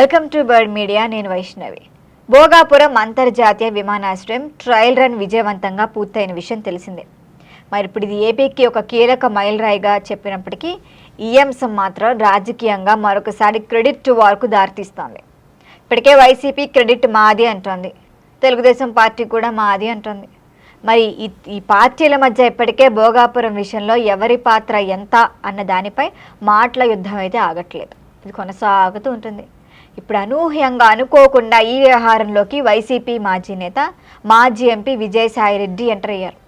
Welcome to bird media నేను వైష్ణవి. భోగాపురం అంతర్జాతీయ విమానాశ్రయం ట్రయల్ రన్ విజయవంతంగా పూర్తయిన విషయం తెలిసిందే. మరి ఇప్పుడు ఇది ఏపీకి ఒక కీలక మైలురాయిగా చెప్పినప్పటికీ ఈ అంశం మాత్రం రాజకీయంగా మరొకసారి క్రెడిట్ టు వార్కు దారితీస్తోంది. ఇప్పటికే వైసీపీ క్రెడిట్ మాది అంటోంది. తెలుగుదేశం పార్టీ కూడా మాది అంటోంది. మరి ఈ ఈ పార్టీల మధ్య ఇప్పటికే భోగాపురం విషయంలో ఎవరి పాత్ర ఎంత అన్న దానిపై మాటల యుద్ధం అయితే ఆగట్లేదు. ఇది కొనసాగుతూ ఉంటుంది. ఇప్పుడు అనూహ్యంగా అనుకోకుండా ఈ వ్యవహారంలోకి వైసీపీ మాజీ నేత మాజీ ఎంపీ విజయసాయిరెడ్డి ఎంటర్ అయ్యారు.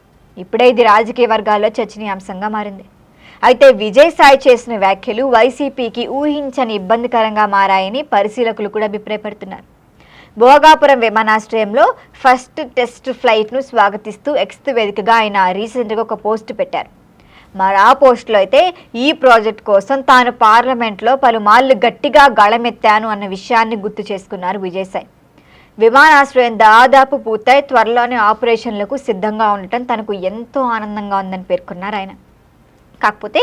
ఇప్పుడే ఇది రాజకీయ వర్గాల్లో చర్చనీయాంశంగా మారింది. అయితే విజయసాయి చేసిన వ్యాఖ్యలు వైసీపీకి ఊహించని ఇబ్బందికరంగా మారాయని పరిశీలకులు కూడా అభిప్రాయపడుతున్నారు. భోగాపురం విమానాశ్రయంలో ఫస్ట్ టెస్ట్ ఫ్లైట్ను స్వాగతిస్తూ ఎక్స్త్ వేదికగా ఆయన రీసెంట్గా ఒక పోస్ట్ పెట్టారు. మరి ఆ పోస్టులో అయితే ఈ ప్రాజెక్ట్ కోసం తాను పార్లమెంట్లో పలుమార్లు గట్టిగా గళమెత్తాను అన్న విషయాన్ని గుర్తు చేసుకున్నారు విజయసాయి. విమానాశ్రయం దాదాపు పూర్తయి త్వరలోనే ఆపరేషన్లకు సిద్ధంగా ఉండటం తనకు ఎంతో ఆనందంగా ఉందని పేర్కొన్నారు ఆయన. కాకపోతే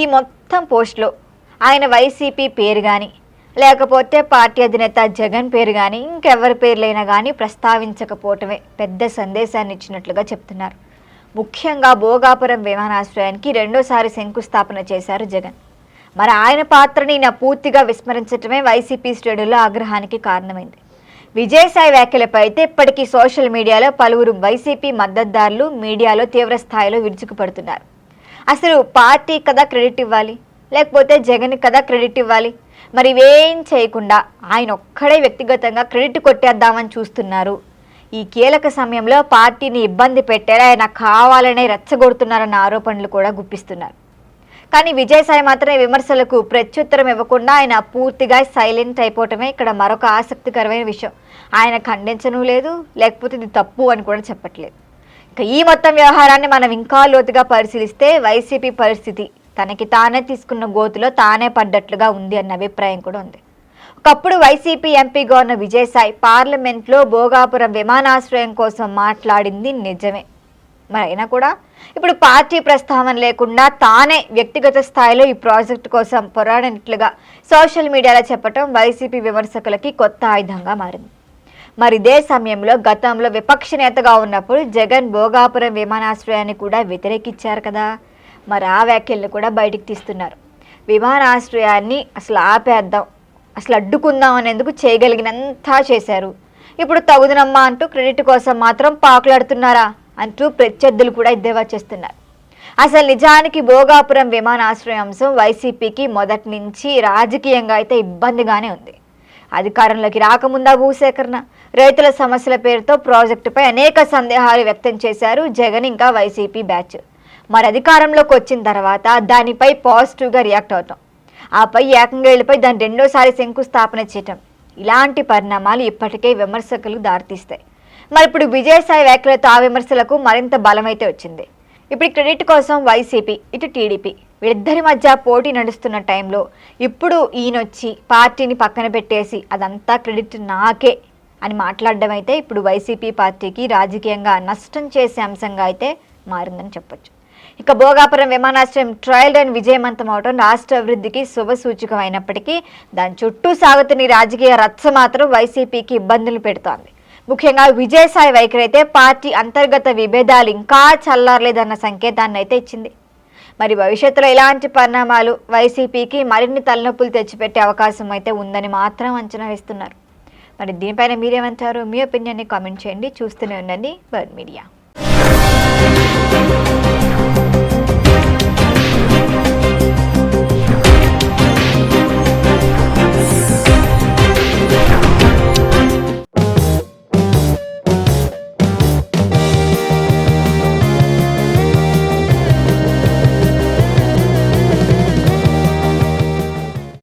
ఈ మొత్తం పోస్ట్లో ఆయన వైసీపీ పేరు కానీ లేకపోతే పార్టీ అధినేత జగన్ పేరు కానీ ఇంకెవరి పేర్లైనా కానీ ప్రస్తావించకపోవటమే పెద్ద సందేశాన్ని ఇచ్చినట్లుగా చెప్తున్నారు. ముఖ్యంగా భోగాపురం విమానాశ్రయానికి రెండోసారి శంకుస్థాపన చేశారు జగన్. మరి ఆయన పాత్రని నా పూర్తిగా విస్మరించటమే వైసీపీ శ్రేణుల్లో ఆగ్రహానికి కారణమైంది. విజయసాయి వ్యాఖ్యలపై అయితే ఇప్పటికీ సోషల్ మీడియాలో పలువురు వైసీపీ మద్దతుదారులు మీడియాలో తీవ్ర స్థాయిలో విరుచుకుపడుతున్నారు. అసలు పార్టీ కదా క్రెడిట్ ఇవ్వాలి లేకపోతే జగన్ కదా క్రెడిట్ ఇవ్వాలి? మరి ఇవేం చేయకుండా ఆయన ఒక్కడే వ్యక్తిగతంగా క్రెడిట్ కొట్టేద్దామని చూస్తున్నారు ఈ కీలక సమయంలో పార్టీని ఇబ్బంది పెట్టేలా ఆయన కావాలనే రెచ్చగొడుతున్నారన్న ఆరోపణలు కూడా గుప్పిస్తున్నారు. కానీ విజయసాయి మాత్రం విమర్శలకు ప్రత్యుత్తరం ఇవ్వకుండా ఆయన పూర్తిగా సైలెంట్ అయిపోవటమే ఇక్కడ మరొక ఆసక్తికరమైన విషయం. ఆయన ఖండించను లేదు లేకపోతే ఇది తప్పు అని కూడా చెప్పట్లేదు. ఇక ఈ మొత్తం వ్యవహారాన్ని మనం ఇంకా లోతుగా పరిశీలిస్తే వైసీపీ పరిస్థితి తనకి తానే తీసుకున్న గోతులో తానే పడ్డట్లుగా ఉంది అన్న అభిప్రాయం కూడా ఉంది. ఒకప్పుడు వైసీపీ ఎంపీగా ఉన్న విజయసాయి పార్లమెంట్లో భోగాపురం విమానాశ్రయం కోసం మాట్లాడింది నిజమే. మరైనా కూడా ఇప్పుడు పార్టీ ప్రస్తావన లేకుండా తానే వ్యక్తిగత స్థాయిలో ఈ ప్రాజెక్టు కోసం పోరాడినట్లుగా సోషల్ మీడియాలో చెప్పడం వైసీపీ విమర్శకులకి కొత్త ఆయుధంగా మారింది. మరి ఇదే సమయంలో గతంలో విపక్ష నేతగా ఉన్నప్పుడు జగన్ భోగాపురం విమానాశ్రయాన్ని కూడా వ్యతిరేకించారు కదా. మరి ఆ వ్యాఖ్యలను కూడా బయటికి తీస్తున్నారు. విమానాశ్రయాన్ని అసలు ఆపేద్దాం. అసలు అడ్డుకుందాం అనేందుకు చేయగలిగినంతా చేశారు. ఇప్పుడు తగుదనమ్మా అంటూ క్రెడిట్ కోసం మాత్రం పాకులాడుతున్నారా అంటూ ప్రత్యర్థులు కూడా ఎద్దేవా చేస్తున్నారు. అసలు నిజానికి భోగాపురం విమానాశ్రయం అంశం వైసీపీకి మొదటి నుంచి రాజకీయంగా అయితే ఇబ్బందిగానే ఉంది. అధికారంలోకి రాకముందా భూసేకరణ? రైతుల సమస్యల పేరుతో ప్రాజెక్టుపై అనేక సందేహాలు వ్యక్తం చేశారు జగన్ ఇంకా వైసీపీ బ్యాచ్. మరి అధికారంలోకి వచ్చిన తర్వాత దానిపై పాజిటివ్గా రియాక్ట్ అవుతాం. ఆపై ఏకంగా వెళ్ళిపోయి దాని రెండోసారి శంకుస్థాపన చేయటం. ఇలాంటి పరిణామాలు ఇప్పటికే విమర్శకులు దారితీస్తాయి. మరి ఇప్పుడు విజయసాయి వ్యాఖ్యలతో ఆ విమర్శలకు మరింత బలమైతే వచ్చింది. ఇప్పుడు క్రెడిట్ కోసం వైసీపీ ఇటు టీడీపీ వీళ్ళిద్దరి మధ్య పోటీ నడుస్తున్న టైంలో ఇప్పుడు ఈయనొచ్చి పార్టీని పక్కన పెట్టేసి అదంతా క్రెడిట్ నాకే అని మాట్లాడడం అయితే ఇప్పుడు వైసీపీ పార్టీకి రాజకీయంగా నష్టం చేసే అంశంగా అయితే మారిందని చెప్పొచ్చు. ఇక భోగాపురం విమానాశ్రయం ట్రయల్ రన్ విజయవంతం అవడం రాష్ట్ర అభివృద్ధికి శుభ అయినప్పటికీ దాని చుట్టూ సాగుతున్న రాజకీయ రచ్చ మాత్రం వైసీపీకి ఇబ్బందులు పెడుతోంది. ముఖ్యంగా విజయసాయి వైఖరి అయితే పార్టీ అంతర్గత విభేదాలు ఇంకా చల్లారలేదన్న సంకేతాన్ని అయితే ఇచ్చింది. మరి భవిష్యత్తులో ఇలాంటి పరిణామాలు వైసీపీకి మరిన్ని తలనొప్పులు తెచ్చిపెట్టే అవకాశం అయితే ఉందని మాత్రం అంచనా వేస్తున్నారు. మరి దీనిపైన మీరేమంటారు? మీ ఒపీనియన్ని కామెంట్ చేయండి. చూస్తూనే ఉండండి. Bird media